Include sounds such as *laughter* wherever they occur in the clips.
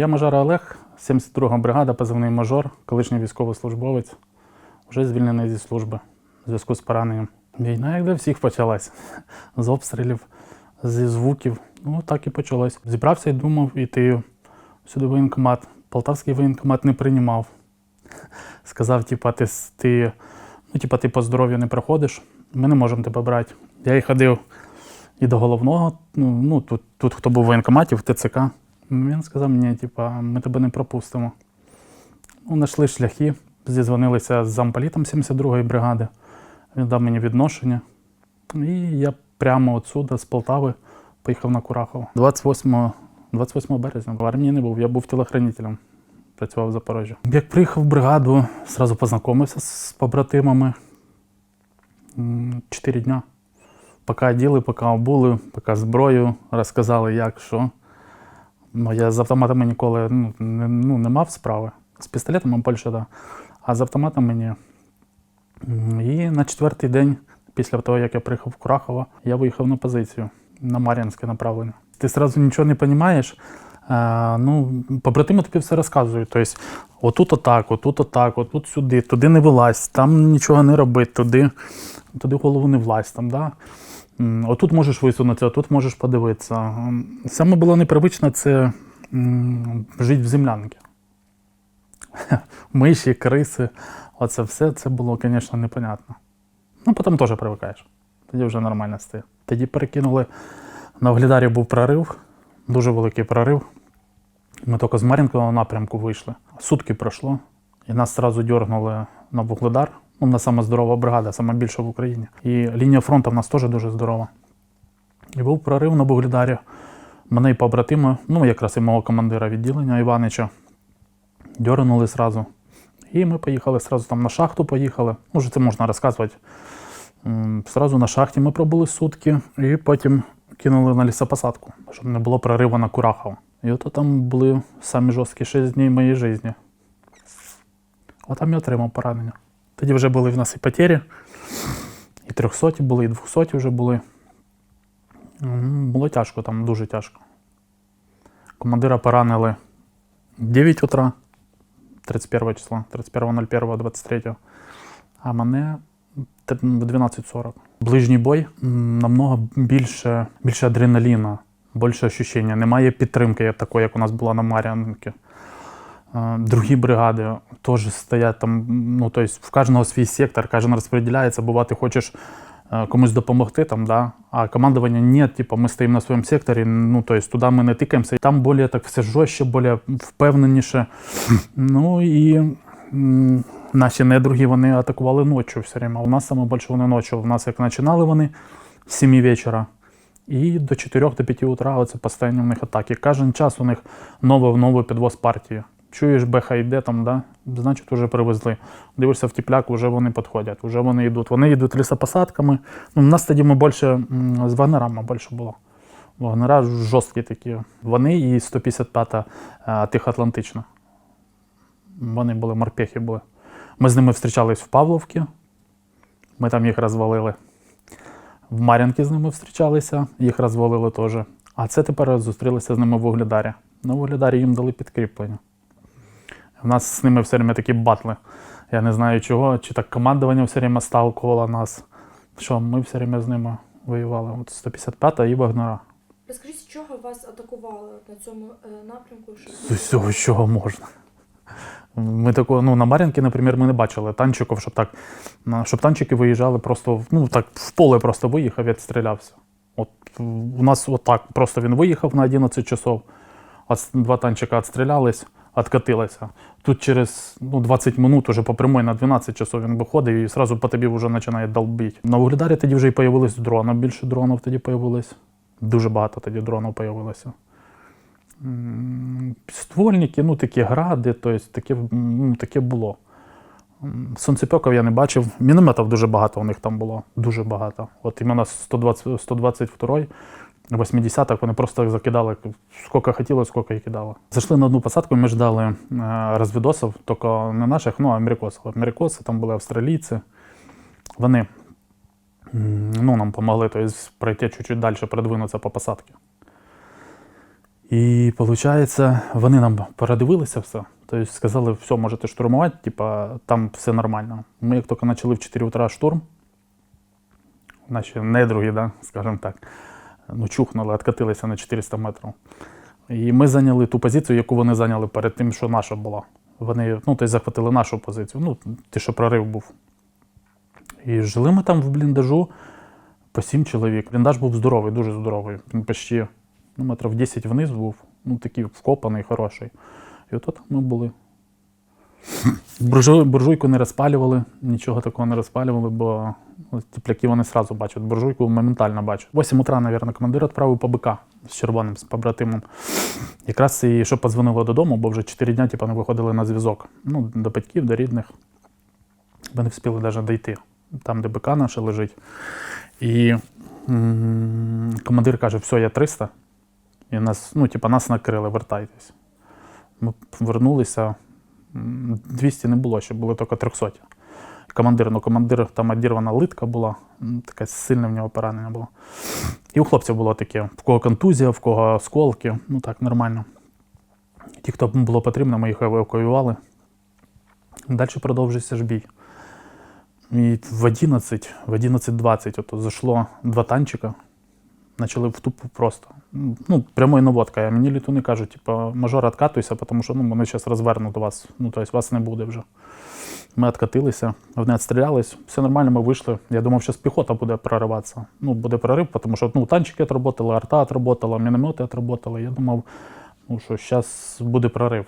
Я мажор Олег, 72-га бригада, позивний мажор, колишній військовослужбовець, вже звільнений зі служби в зв'язку з пораненням. Війна, як для всіх почалась. З обстрілів, зі звуків. Ну, так і почалось. Зібрався і думав іти сюди воєнкомат. Полтавський воєнкомат не приймав. Сказав, типа, ти, ти, ну, типа, ти по здоров'ю не проходиш, ми не можемо тебе брати. Я і ходив і до головного, ну, ну тут, тут хто був в воєнкоматі, в ТЦК. Він сказав мені, типа, ми тебе не пропустимо. Ну, знайшли шляхи, зізвонилися з замполітом 72-ї бригади. Він дав мені відношення. І я прямо отсюди, з Полтави, поїхав на Курахово. 28, 28 березня в армії не був, я був тілохранителем, працював в Запорожжі. Як приїхав в бригаду, одразу познайомився з побратимами. Чотири дня. Поки оділи, поки обули, поки зброю, розказали, як, що. Ну, я з автоматами ніколи ну, не, ну, не мав справи. З пістолетами більше, да. а з автоматом ні. І на четвертий день, після того, як я приїхав в Курахово, я виїхав на позицію на Мар'їнське направлення. Ти одразу нічого не розумієш. Е, ну, побратими тобі все розказують. Тобто, отут отак, отут отак, отут сюди, туди не вилазь, там нічого не роби, туди, туди голову не влазь. Там, да? Отут можеш висунутися, отут можеш подивитися. Саме було непривично це жити в землянці. *laughs* Миші, криси, оце все це було, звісно, непонятно. Ну, потім теж привикаєш. Тоді вже нормально стає. Тоді перекинули, на Оглядарі був прорив, дуже великий прорив. Ми тільки з Мар'їнкового напрямку вийшли. Сутки пройшло, і нас одразу дергнули на Вугледар. Ну, в нас сама здорова бригада, сама більша в Україні. І лінія фронту в нас теж дуже здорова. І був прорив на Вугледарі. Мене і побратими, ну якраз і мого командира відділення Іванича, дьорнули зразу. І ми поїхали зразу там на шахту поїхали. Ну, вже це можна розказувати. М, Зразу на шахті ми пробули сутки, і потім кинули на лісопосадку, щоб не було прориву на Курахов. І от там були самі жорсткі 6 днів моєї житті. От там я отримав поранення. Тоді вже були в нас і потері, і 300 були, і 200 вже були. Було тяжко, там дуже тяжко. Командира поранили 9 утра, 31 числа, 31.01.23, а мене в 12.40. Ближній бой намного більше, більше адреналіна, більше ощущення. Немає підтримки такої, як у нас була на Мар'янці. Другі бригади теж стоять там, ну, тобто в кожного свій сектор, кожен розподіляється, бува, ти хочеш е, комусь допомогти, там, да? а командування ні, типу, ми стоїмо на своєму секторі, ну, тобто туди ми не тикаємося. І Там більш так все жорстче, більш впевненіше. Ну і наші недруги вони атакували ночі все время. У нас саме більше вони ночі. У нас як починали вони з 7 вечора. І до 4 до 5 утра оце постійно в них атаки. Кожен час у них нове в нову підвоз партії. Чуєш, беха йде там, да? значить, вже привезли. Дивишся в тіпляк, вже вони підходять, вже вони йдуть. Вони йдуть лісопосадками. Ну, у нас тоді ми більше з вагнерами більше було. Вагнера жорсткі такі. Вони і 155-та е, Тихоатлантична. Вони були, морпехи були. Ми з ними зустрічались в Павловці. Ми там їх розвалили. В Мар'янці з ними зустрічалися, їх розвалили теж. А це тепер зустрілися з ними в Угледарі. На Угледарі їм дали підкріплення. У нас з ними все время такі батли. Я не знаю чого, чи так командування все время сталкувало нас. Що ми все время з ними воювали. От 155 і Вагнера. Розкажіть, з чого вас атакували на цьому е, напрямку? З усього, чого можна. Ми такого, ну, на Мар'їнки, наприклад, ми не бачили танчиків, щоб так, щоб танчики виїжджали просто, ну, так, в поле просто виїхав і відстрілявся. От у нас отак, просто він виїхав на 11 часов, от два танчика відстрілялись, відкатилися. Тут через ну, 20 минут уже по прямой на 12 часов він виходить і одразу по тобі вже починає долбити. На Вугледарі тоді вже і появились дрони, більше дронів тоді появилось. Дуже багато тоді дронів появилося. М, Ствольники, ну такі гради, тобто таке, ну, таке було. Сонцепьоків я не бачив. Мінометів дуже багато у них там було. Дуже багато. От іменно 120, 122 80-х вони просто закидали, скільки хотіли, скільки і кидали. Зайшли на одну посадку, ми ждали е, розвідосів, тільки не наших, ну америкосів. Америкоси, там були австралійці. Вони ну, нам допомогли тобто, пройти чуть-чуть далі, продвинутися по посадці. І виходить, вони нам передивилися все. Тобто сказали, все, можете штурмувати, типа, там все нормально. Ми як тільки почали в 4 утра штурм, наші недруги, да, скажімо так, ну, чухнули, откатилися на 400 метрів. І ми зайняли ту позицію, яку вони зайняли перед тим, що наша була. Вони ну, тобто, захватили нашу позицію, ну, ті, що прорив був. І жили ми там в бліндажу по сім чоловік. Бліндаж був здоровий, дуже здоровий. Він почти ну, метрів 10 вниз був, ну такий вкопаний, хороший. І от там ми були. Буржуй, буржуйку не розпалювали, нічого такого не розпалювали, бо ну, тепляки вони одразу бачать. Буржуйку моментально бачать. 8 утра, мабуть, командир відправив по БК з червоним, з побратимом. Якраз і що подзвонило додому, бо вже 4 дня типу, не виходили на зв'язок. Ну, до батьків, до рідних. Ми не встигли навіть дійти. Там, де БК наше лежить. І командир каже, все, я 300. І нас, ну, типу, нас накрили, вертайтесь. Ми повернулися. М, 200 не було, ще були тільки 300. Командир, ну командир там одірвана литка була, таке сильне в нього поранення було. І у хлопців було таке: в кого контузія, в кого осколки, ну так, нормально. Ті, хто було потрібно, ми їх евакуювали. Далі продовжується ж бій. І в 11, в 11.20 ото зайшло два танчика, почали в тупу просто. Ну, прямою наводкою. А мені літуни кажуть, типу, мажор, откатуйся, тому що ну, вони зараз розвернуть вас. Ну, тобто вас не буде вже. Ми откатилися, вони відстрілялись, все нормально, ми вийшли. Я думав, що піхота буде прориватися. Ну, буде прорив, тому що ну, танчики отработали, арта отработала, міномети отработали. Я думав, ну, що зараз буде прорив.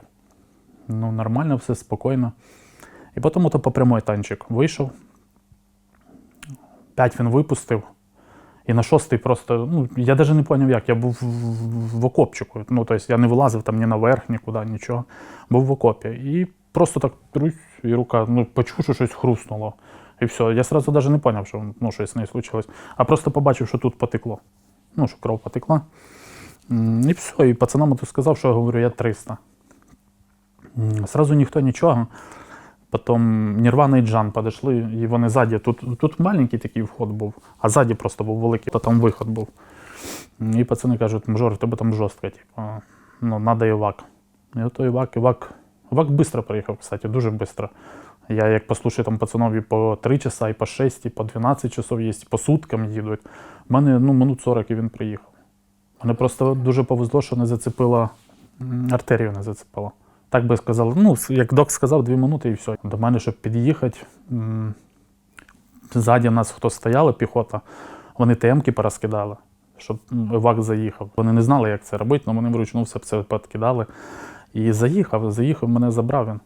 Ну, нормально, все спокійно. І потім ото по прямой танчик вийшов. П'ять він випустив. І на шостий просто, ну, я навіть не зрозумів, як. Я був в, окопчику. Ну, тобто я не вилазив там ні наверх, нікуди, нічого. Був в окопі. І просто так трусь, і рука, ну, почув, що щось хрустнуло. І все. Я одразу навіть не зрозумів, що ну, щось з нею случилось. А просто побачив, що тут потекло. Ну, що кров потекла. І все. І пацанам сказав, що я говорю, я 300. М, Сразу ніхто нічого. Потім Нірвана і Джан підійшли, і вони ззаді. Тут, тут маленький такий вход був, а ззаді просто був великий, то там виход був. І пацани кажуть, мажор, тебе там жорстко, типу, ну, треба івак. І ото івак, івак. Івак швидко приїхав, кстати, дуже швидко. Я як послушаю там пацанов і по 3 часа, і по 6, і по 12 часов є, і по суткам їдуть. У мене ну, минут 40 і він приїхав. Мене просто дуже повезло, що не зацепило м, артерію не зацепило. Так би сказали, ну, як док сказав, дві минути і все. До мене, щоб під'їхати, ззаді нас хто стояли, піхота, вони ТМ-ки порозкидали, щоб м, івак заїхав. Вони не знали, як це робити, але вони вручну все це підкидали. І заїхав, заїхав, мене забрав він.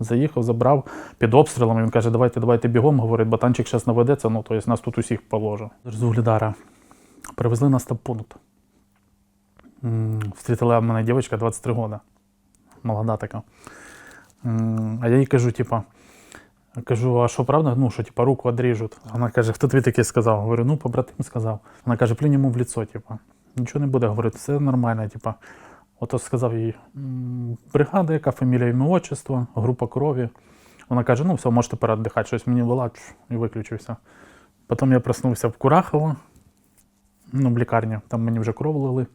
Заїхав, забрав під обстрілами. Він каже, давайте, давайте бігом, говорить, бо танчик зараз наведеться, ну, тобто нас тут усіх положить. З Угледара. Привезли нас в пункт. Встрітила мене дівчинка 23 роки молода така. А я їй кажу, типа, кажу, а що правда? Ну, що типа руку одріжуть. Вона каже, хто тобі таке сказав? Говорю, ну, побратим сказав. Вона каже, плюнь йому в лицо, типа. Нічого не буде, говорить, все нормально, типа. Ото сказав їй, бригада, яка фамілія, ім'я, отчество, група крові. Вона каже, ну все, можете передихати, щось мені вела чш, і виключився. Потім я проснувся в Курахово, ну, в лікарні, там мені вже кров лили,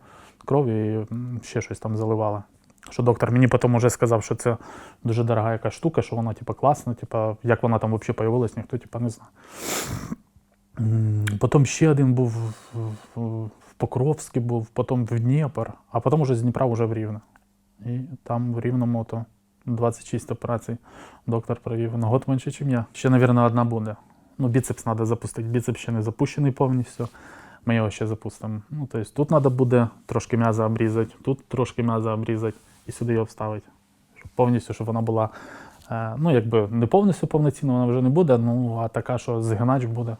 кров і ще щось там заливали. Що доктор мені потім вже сказав, що це дуже дорога якась штука, що вона типу, класна, типу, як вона там взагалі появилась, ніхто типу, не знає. Потім ще один був в, Покровській, був, потім в Дніпр, а потім вже з Дніпра вже в Рівне. І там в Рівному то 26 операцій доктор провів на год менше, ніж я. Ще, мабуть, одна буде. Ну, біцепс треба запустити. Біцепс ще не запущений повністю. Ми його ще запустимо. Ну, тобто тут треба буде трошки м'яза обрізати, тут трошки м'яза обрізати і сюди його вставити. Щоб повністю, щоб вона була, е, ну, якби не повністю повноцінна, вона вже не буде, ну, а така, що згинач буде,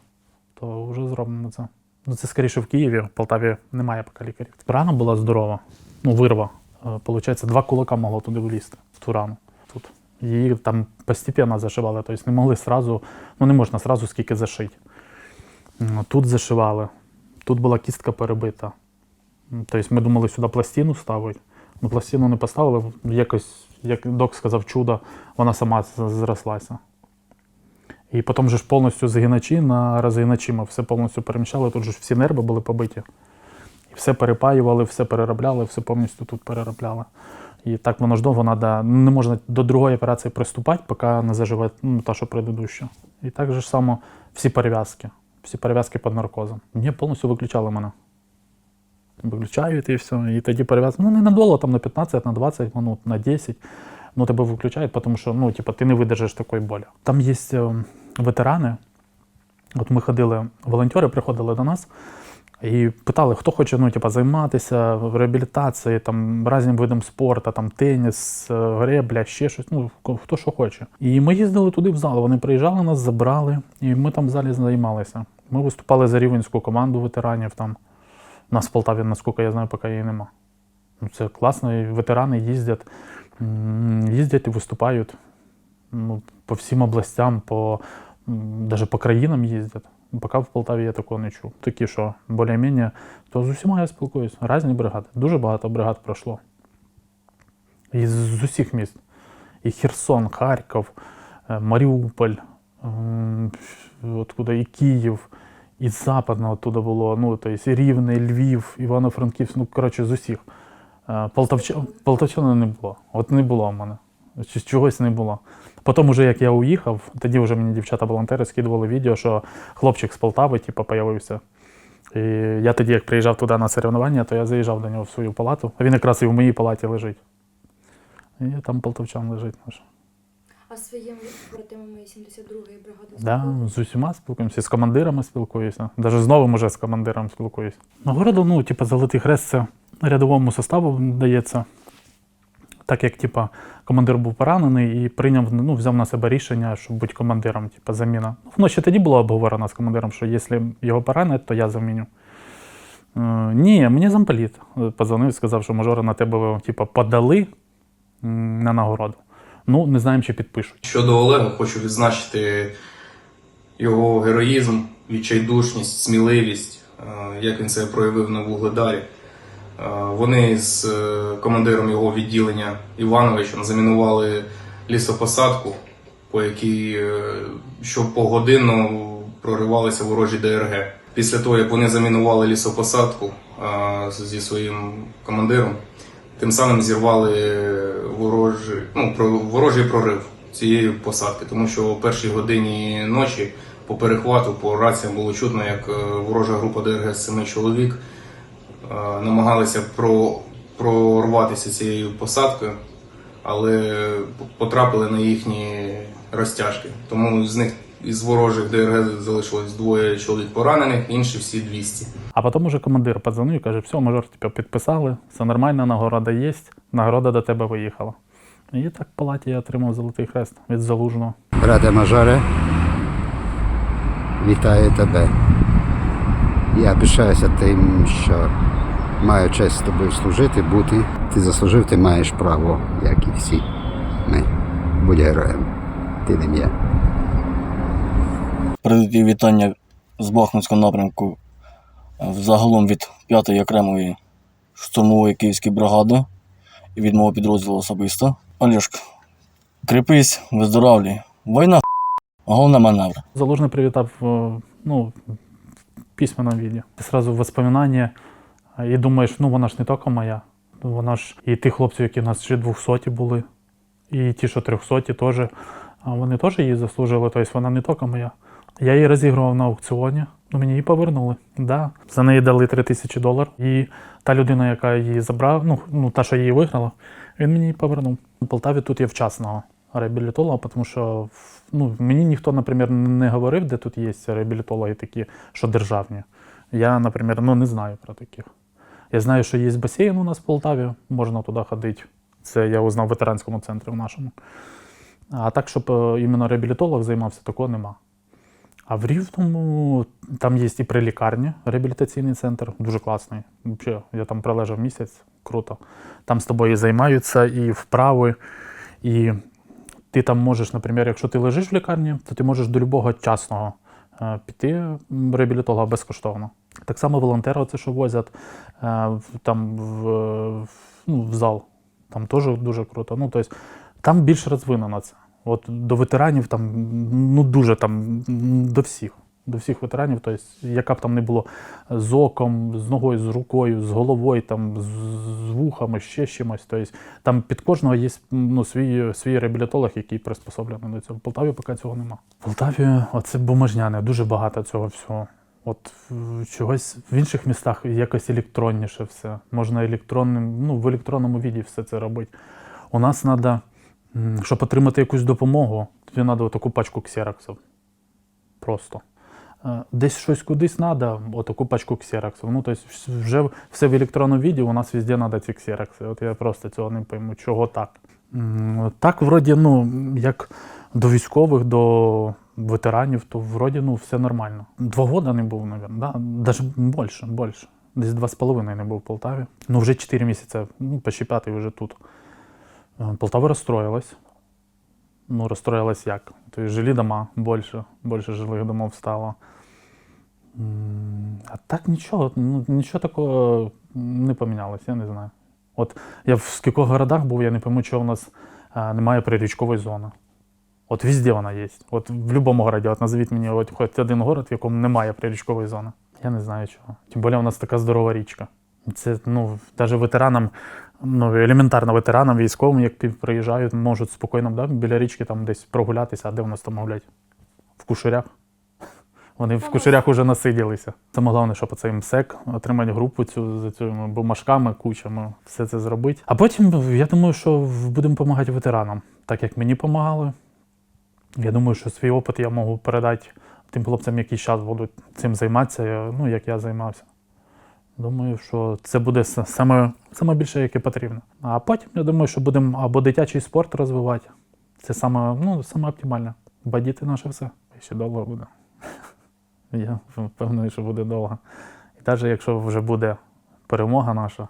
то вже зроблено це. Ну, це скоріше в Києві, в Полтаві немає поки лікарів. Рана була здорова, ну, вирва. Е, Получається, два кулака могло туди влізти, в ту рану. Тут. Її там постепенно зашивали, тобто не могли сразу, ну не можна сразу скільки зашити. Тут зашивали, тут була кістка перебита. Тобто ми думали сюди пластину ставити. Ну, пластину не поставили, якось, як док сказав, чудо, вона сама зрослася. І потім же ж повністю згиначі на розгиначі ми все повністю переміщали, тут же ж всі нерви були побиті. І Все перепаювали, все переробляли, все повністю тут переробляли. І так воно ж довго треба, не можна до другої операції приступати, поки не заживе ну, та, що предыдуща. І так же ж само всі перев'язки, всі перев'язки під наркозом. Мені повністю виключали мене. Виключають і все. І тоді перев'язки. Ну, не надовго, там на 15, на 20 минут, на 10. Ну, тебе виключають, тому що ну, типу, ти не видержиш такої болі. Там є е, ветерани. От ми ходили, волонтери приходили до нас і питали, хто хоче ну, типу, займатися реабілітацією, там, різним видом спорту, там, теніс, е, гребля, ще щось, ну, хто що хоче. І ми їздили туди в зал. Вони приїжджали, нас забрали, і ми там в залі займалися. Ми виступали за рівенську команду ветеранів там. У нас в Полтаві, наскільки я знаю, поки її нема. Ну, це класно, і ветерани їздять, їздять і виступають ну, по всім областям, по, навіть по країнам їздять. Поки в Полтаві я такого не чув. Такі, що більш-менш, то з усіма я спілкуюся. Різні бригади. Дуже багато бригад пройшло. І з, усіх міст. І Херсон, Харків, е, Маріуполь, откуда і Київ, і Западно оттуда було, ну, то есть, Рівне, Львів, Івано-Франківськ, ну, коротше, з усіх. Е, Полтавч... Полтавчани не було. От не було в мене. Чогось не було. Потім, уже як я уїхав, тоді вже мені дівчата-волонтери скидували відео, що хлопчик з Полтави, типу, появився. І я тоді, як приїжджав туди на соревнування, то я заїжджав до нього в свою палату. А він якраз і в моїй палаті лежить. І там полтавчан лежить наш. А з своїми побратимами 72-ї бригади Да, з усіма спілкуємося, з командирами спілкуюся. Навіть з новим уже з командиром спілкуюся. Нагорода, ну, типу, золотий хрест це рядовому составу дається. Так як типу, командир був поранений і прийняв, ну, взяв на себе рішення, щоб бути командиром, типу, заміна. Ну, Воно ще тоді було обговорено з командиром, що якщо його поранять, то я заміню. Е, ні, мені замполіт позвонив і сказав, що мажора на тебе типу, подали на нагороду. Ну, не знаємо, чи підпишуть. Щодо Олега, хочу відзначити його героїзм, відчайдушність, сміливість, е, як він це проявив на Вугледарі. Е, Вони з е, командиром його відділення Івановичем замінували лісопосадку, по якій е, щопогодинно проривалися ворожі ДРГ. Після того, як вони замінували лісопосадку зі своїм командиром, тим самим зірвали ворожий, ну, ворожий прорив цієї посадки, тому що о першій годині ночі по перехвату по раціям було чутно, як е, ворожа група ДРГ з семи чоловік е, намагалися про, прорватися цією посадкою, але потрапили на їхні розтяжки. Тому з них із ворожих ДРГ залишилось двоє чоловік поранених, інші всі 200. А потім уже командир подзвонив і каже, все, мажор тебе підписали, все нормально, нагорода є, нагорода до тебе виїхала. І так в палаті я отримав золотий хрест від залужного. Брате мажоре, вітаю тебе. Я пишаюся тим, що маю честь з тобою служити, бути. Ти заслужив, ти маєш право, як і всі. Ми. Будь героєм. Ти не є. Передаю вітання з Бахмутського напрямку е, взагалом від 5-ї окремої штурмової київської бригади і від мого підрозділу особисто. Олешка, кріпись, виздоравлюй. Війна, головне маневр. Залужний привітав е, ну, в письменному віді. Сразу воспоминання, і думаєш, ну вона ж не тільки моя. Вона ж і тих хлопців, які в нас ще 200 були, і ті, що 300 теж, вони теж її заслужили, тобто вона не тільки моя. Я її розігрував на аукціоні, ну мені її повернули. Да. За неї дали 3 тисячі доларів. І та людина, яка її забрав, ну, ну та, що її виграла, він мені її повернув. У Полтаві тут є вчасного реабілітолога, тому що ну, мені ніхто, наприклад, не говорив, де тут є реабілітологи такі, що державні. Я, наприклад, ну, не знаю про таких. Я знаю, що є басейн у нас в Полтаві, можна туди ходити. Це я узнав в ветеранському центрі в нашому. А так, щоб е, іменно реабілітолог займався, такого нема. А в Рівному там є і при лікарні реабілітаційний центр, дуже класний. Взагалі, я там пролежав місяць, круто. Там з тобою займаються, і вправи, і ти там можеш, наприклад, якщо ти лежиш в лікарні, то ти можеш до любого частного е, піти реабілітолога безкоштовно. Так само волонтери, це що возять е, там в, ну, в зал. Там теж дуже круто. Ну, тобто, там більш розвинено це. От до ветеранів там ну дуже там до всіх. До всіх ветеранів, тобто, яка б там не було з оком, з ногою, з рукою, з головою, там, з, вухами, ще з чимось. Тобто, там під кожного є ну, свій, свій реабілітолог, який приспособлений до цього. В Полтаві поки цього нема. В Полтаві оце бумажняне, дуже багато цього всього. От чогось в інших містах якось електронніше все. Можна електронним, ну, в електронному віді все це робити. У нас треба, щоб отримати якусь допомогу, тобі треба таку пачку ксероксів. Просто. Е, Десь щось кудись треба, отаку пачку ксероксів. Ну, тобто вже все в електронному віді, у нас везде треба ці ксерокси. От я просто цього не пойму, чого так. Так, вроді, ну, як до військових, до ветеранів, то вроді ну, все нормально. Два роки не був, мабуть, да? навіть більше, більше. Десь два з половиною не був в Полтаві. Ну, вже чотири місяці, ну, почти п'ятий вже тут. Е, Полтава розстроїлась. Ну, розстроїлась як? Тобто жилі дома більше, більше жилих домов стало. А так нічого, ну, нічого такого не помінялось, я не знаю. От я в скількох городах був, я не пойму, чого в нас а, немає прирічкової зони. От везде вона є. От в будь-якому городі. От назвіть мені от хоч один город, в якому немає прирічкової зони. Я не знаю чого. Тим більше у нас така здорова річка. Це ну, навіть ветеранам, ну, елементарно ветеранам, військовим, як пі- приїжджають, можуть спокійно да, біля річки там десь прогулятися, а де у нас там гулять? В кушарях. *laughs* Вони в кушарях вже насиділися. Саме головне, щоб оцей МСЕК, отримати групу цю з цими бумажками, кучами, все це зробити. А потім я думаю, що будемо допомагати ветеранам, так як мені допомагали. Я думаю, що свій опит я можу передати тим хлопцям, які зараз будуть цим займатися, ну, як я займався. Думаю, що це буде саме, саме більше, яке потрібно. А потім я думаю, що будемо або дитячий спорт розвивати. Це саме, ну, саме оптимальне. Бо діти наше все. І ще довго буде. *laughs* Я впевнений, що буде довго. І навіть якщо вже буде перемога наша,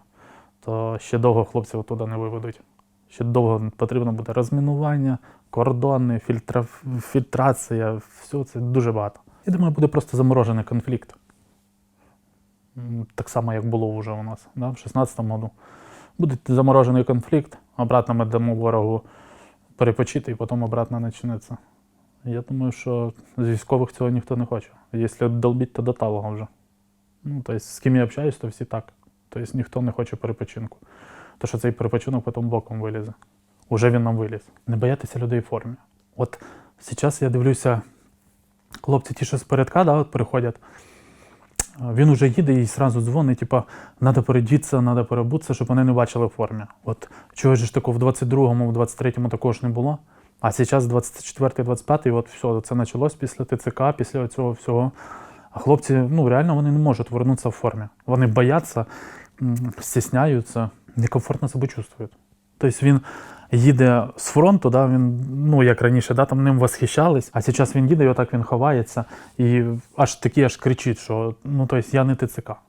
то ще довго хлопців туди не виведуть. Ще довго потрібно буде розмінування, кордони, фільтра... фільтрація, все це дуже багато. Я думаю, буде просто заморожений конфлікт. Так само, як було вже у нас да, в 16-му году. Буде заморожений конфлікт, обратно ми дамо ворогу перепочити і потім обратно почнеться. Я думаю, що з військових цього ніхто не хоче. Якщо долбіть, то до талого вже. Ну, тобто, з ким я общаюсь, то всі так. Тобто ніхто не хоче перепочинку. То що цей перепочинок потім боком вилізе. Уже він нам виліз. Не боятися людей в формі. От зараз я дивлюся, хлопці ті, що з передка, да, от приходять. Він уже їде і одразу дзвонить, типа, треба передітися, треба перебутися, щоб вони не бачили в формі. От чого ж такого в 22-му, в 23-му такого ж не було. А зараз 24-25, от все, це почалось після ТЦК, після цього всього. А хлопці, ну реально вони не можуть повернутися в формі. Вони бояться, стісняються, некомфортно себе чувствують. Тобто він їде з фронту, да, він, ну як раніше, да, там ним восхищались, а зараз він їде, і отак він ховається, і аж такий аж кричить, що ну тобто я не ТЦК.